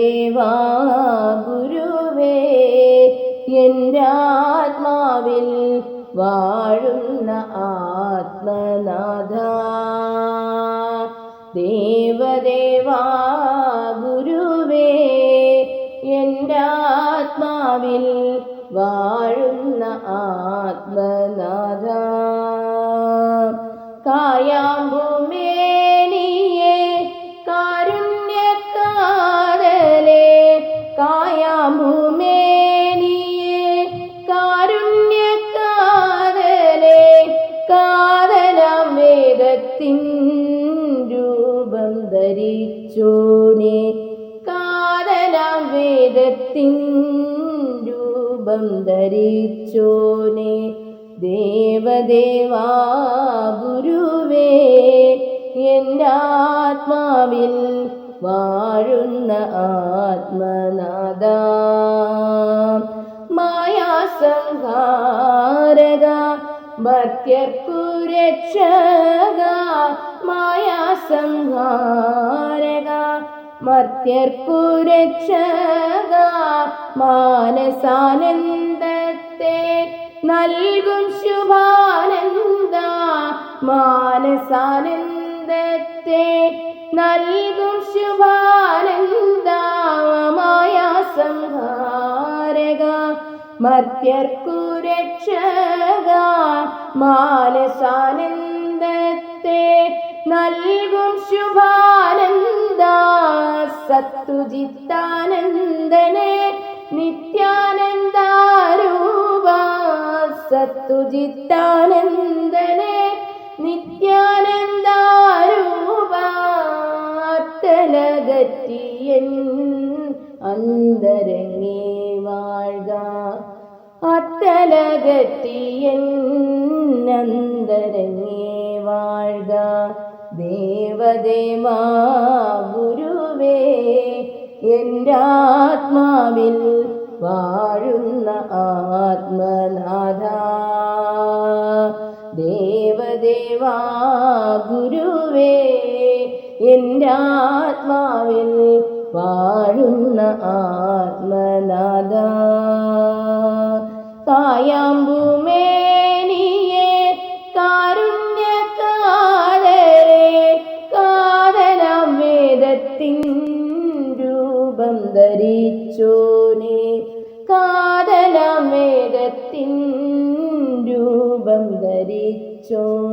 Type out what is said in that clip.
ദേവാ ഗുരുവേ എന്റെ ആത്മാവിൽ വാഴുന്ന ആത്മനാഥ. ദേവദേവാ ഗുരുവേ എന്റെ ആത്മാവിൽ വാഴുന്ന ആത്മനാഥ. കായാമ്പുമേ വേദത്തിൻ രൂപം ധരിച്ചോനെ ദേവദേവാ ഗുരുവേ എന്റെ ആത്മാവിൽ വാഴുന്ന ആത്മനാഥ. മായാസംഹാരക ഭക്തർക്കു രക്ഷക മായാസംഹാരക മർത്യർക്കു രക്ഷക മാനസാനന്ദത്തെ നൽകും ശുഭാനന്ദ മാനസാനന്ദത്തെ നൽകും ശുഭാനന്ദമായ സംഹാരക മർത്യർക്കു രക്ഷക മാനസാനന്ദത്തെ നൽകും ശുഭാനന്ദ സത്തുജിത്താനന്ദനെ നിത്യാനന്ദാരൂപ സത്തുജിത്താനന്ദനെ നിത്യാനന്ദാരൂപ അത്തലകറ്റിയൻ അന്തരങ്ങേ വാഴ്ക. അത്തലകറ്റിയൻ അന്തരങ്ങേ വാഴ്ക. ദേവദേവാ ഗുരുവേ എന്റെ ആത്മാവിൽ വാഴുന്ന ആത്മനാഥ. ദേവദേവാ ഗുരുവേ എന്റെ ആത്മാവിൽ വാഴുന്ന ആത്മനാഥ. കായാമ്പുമേനിയെ ധരിച്ചോനെ കാതലമേഘത്തിൻ രൂപം ധരിച്ചോ.